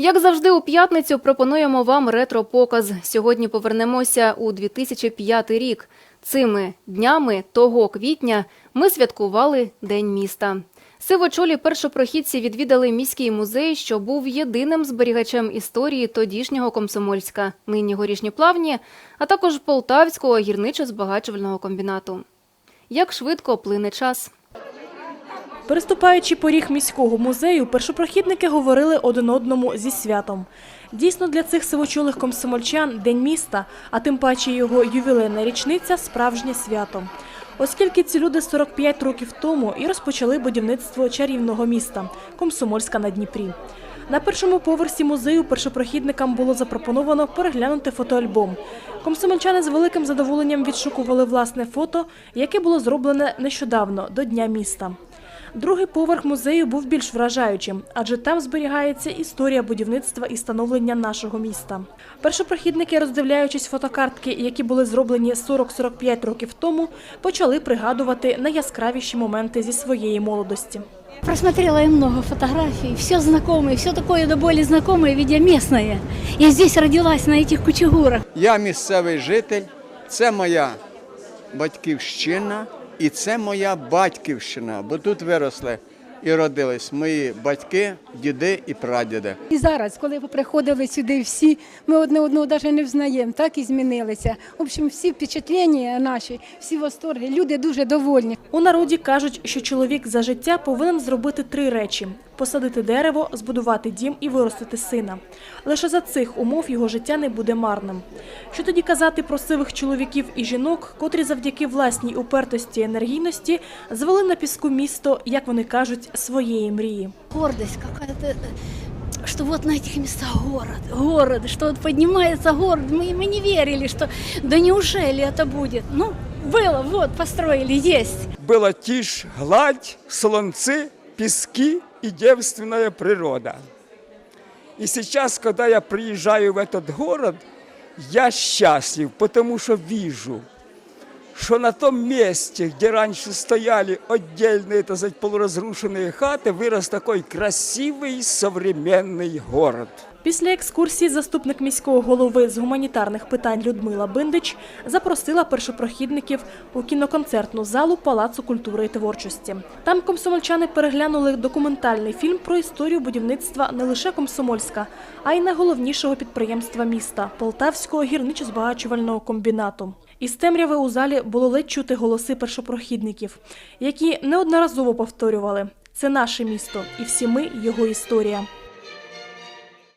Як завжди, у п'ятницю пропонуємо вам ретро-показ. Сьогодні повернемося у 2005 рік. Цими днями того квітня ми святкували День міста. Сивочолі першопрохідці відвідали міський музей, що був єдиним зберігачем історії тодішнього Комсомольська, нині горішні плавні, а також Полтавського гірничо-збагачувального комбінату. Як швидко плине час. Переступаючи поріг міського музею, першопрохідники говорили один одному зі святом. Дійсно, для цих сивочолих комсомольчан День міста, а тим паче його ювілейна річниця справжнє свято. Оскільки ці люди 45 років тому і розпочали будівництво чарівного міста Комсомольська на Дніпрі. На першому поверсі музею першопрохідникам було запропоновано переглянути фотоальбом. Комсомольчани з великим задоволенням відшукували власне фото, яке було зроблене нещодавно до Дня міста. Другий поверх музею був більш вражаючим, адже там зберігається історія будівництва і становлення нашого міста. Першопрохідники, роздивляючись фотокартки, які були зроблені 40-45 років тому, почали пригадувати найяскравіші моменти зі своєї молодості. Просмотрела я много фотографий, все знакомое, все такое до боли знакомое, видя местное. Я здесь родилась, на этих кучегурах. Я місцевий житель, це моя батьківщина і це моя батьківщина, бо тут виросли і родились мої батьки, діди і прадіди. І зараз, коли ви приходили сюди всі, ми одне одного навіть не взнаємо, так і змінилися. В общем, всі впечатлення наші, всі восторги, люди дуже довольні. У народі кажуть, що чоловік за життя повинен зробити три речі: посадити дерево, збудувати дім і виростити сина. Лише за цих умов його життя не буде марним. Що тоді казати про сивих чоловіків і жінок, котрі завдяки власній упертості і енергійності звели на піску місто, як вони кажуть, своєї мрії. Гордость какая-то, э, что вот на этих местах город, город, что вот поднимается город. Мы, мы не верили, что да неужели это будет. Ну, было, вот, построили, есть. была тишь, гладь, солонцы, пески и девственная природа. И сейчас, когда я приезжаю в этот город, я счастлив, потому что вижу, что на том месте, где раньше стояли отдельные, так сказать, полуразрушенные хаты, вырос такой красивый современный город. Після екскурсії заступник міського голови з гуманітарних питань Людмила Биндич запросила першопрохідників у кіноконцертну залу Палацу культури і творчості. Там комсомольчани переглянули документальний фільм про історію будівництва не лише Комсомольська, а й найголовнішого підприємства міста Полтавського гірничо-збагачувального комбінату. Із темряви у залі було ледь чути голоси першопрохідників, які неодноразово повторювали: це наше місто, і всі ми його історія.